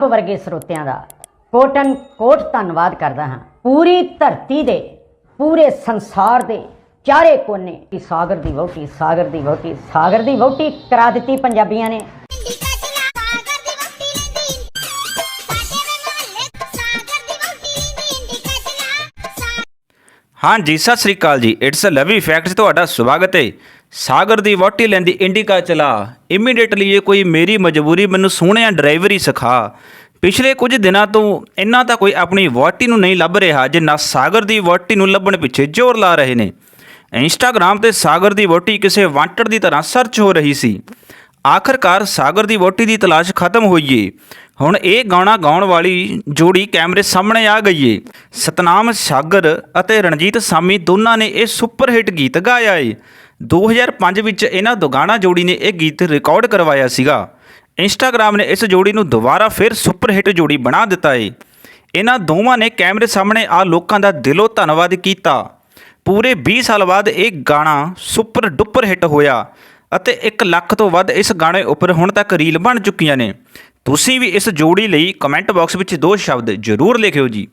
ਆਪ ਵਰਗੇ ਸਰੋਤਿਆਂ ਦਾ ਕੋਟਨ ਕੋਟ ਧੰਨਵਾਦ ਕਰਦਾ ਹਾਂ। ਪੂਰੀ ਧਰਤੀ ਦੇ, ਪੂਰੇ ਸੰਸਾਰ ਦੇ ਚਾਰੇ ਕੋਨੇ ਦੀ ਸਾਗਰ ਦੀ ਵਹੁਟੀ, ਸਾਗਰ ਦੀ ਵਹੁਟੀ, ਸਾਗਰ ਦੀ ਵਹੁਟੀ ਕਰਾ ਦਿੱਤੀ ਪੰਜਾਬੀਆਂ ਨੇ। ਹਾਂਜੀ, ਸਤਿ ਸ੍ਰੀ ਅਕਾਲ ਜੀ। ਇਟਸ ਅ ਲਵੀ ਫੈਕਟਸ ਤੁਹਾਡਾ ਸਵਾਗਤ ਹੈ। ਸਾਗਰ ਦੀ ਵੋਟੀ ਲੈਂਦੀ ਇੰਡੀਕਾ ਚਲਾ। ਇਮੀਡੀਏਟਲੀ ਇਹ ਕੋਈ ਮੇਰੀ ਮਜਬੂਰੀ, ਮੈਨੂੰ ਸੋਹਣਿਆ ਡਰਾਈਵਰੀ ਸਿਖਾ। ਪਿਛਲੇ ਕੁਝ ਦਿਨਾਂ ਤੋਂ ਇੰਨਾ ਤਾਂ ਕੋਈ ਆਪਣੀ ਵੋਟੀ ਨੂੰ ਨਹੀਂ ਲੱਭ ਰਿਹਾ, ਜਿੰਨਾ ਸਾਗਰ ਦੀ ਵੋਟੀ ਨੂੰ ਲੱਭਣ ਪਿੱਛੇ ਜ਼ੋਰ ਲਾ ਰਹੇ ਨੇ। ਇੰਸਟਾਗ੍ਰam ਤੇ ਸਾਗਰ ਦੀ ਵੋਟੀ ਕਿਸੇ ਵਾਂਟਡ ਦੀ ਤਰ੍ਹਾਂ ਸਰਚ ਹੋ ਰਹੀ ਸੀ। ਆਖਰਕਾਰ ਸਾਗਰ ਦੀ ਵੋਟੀ ਦੀ ਤਲਾਸ਼ ਖਤਮ ਹੋਈ ਏ। ਹੁਣ ਇਹ ਗਾਣਾ ਗਾਉਣ ਵਾਲੀ ਜੋੜੀ ਕੈਮਰੇ ਸਾਹਮਣੇ ਆ ਗਈ ਏ। ਸਤਨਾਮ ਸਾਗਰ ਅਤੇ ਰਣਜੀਤ ਸਾਮੀ ਦੋਨਾਂ ਨੇ ਇਹ ਸੁਪਰ ਹਿੱਟ ਗੀਤ ਗਾਇਆ ਏ। 2005 ਵਿੱਚ ਇਹਨਾਂ ਦੁਗਾਣਾ ਜੋੜੀ ਨੇ ਇਹ ਗੀਤ ਰਿਕਾਰਡ ਕਰਵਾਇਆ ਸੀਗਾ। ਇੰਸਟਾਗ੍ਰam ਨੇ ਇਸ ਜੋੜੀ ਨੂੰ ਦੁਬਾਰਾ ਫਿਰ ਸੁਪਰ ਹਿੱਟ ਜੋੜੀ ਬਣਾ ਦਿੱਤਾ ਏ। ਇਹਨਾਂ ਦੋਵਾਂ ਨੇ ਕੈਮਰੇ ਸਾਹਮਣੇ ਆ ਲੋਕਾਂ ਦਾ ਦਿਲੋਂ ਧੰਨਵਾਦ ਕੀਤਾ। ਪੂਰੇ 20 ਸਾਲ ਬਾਅਦ ਇਹ ਗਾਣਾ ਸੁਪਰ ਡੁਪਰ ਹਿੱਟ ਹੋਇਆ ਅਤੇ 1 ਲੱਖ ਤੋਂ ਵੱਧ ਇਸ ਗਾਣੇ ਉੱਪਰ ਹੁਣ ਤੱਕ ਰੀਲ ਬਣ ਚੁੱਕੀਆਂ ਨੇ। ਤੁਸੀਂ ਵੀ ਇਸ ਜੋੜੀ ਲਈ ਕਮੈਂਟ ਬਾਕਸ ਵਿੱਚ ਦੋ ਸ਼ਬਦ ਜ਼ਰੂਰ ਲਿਖਿਓ ਜੀ।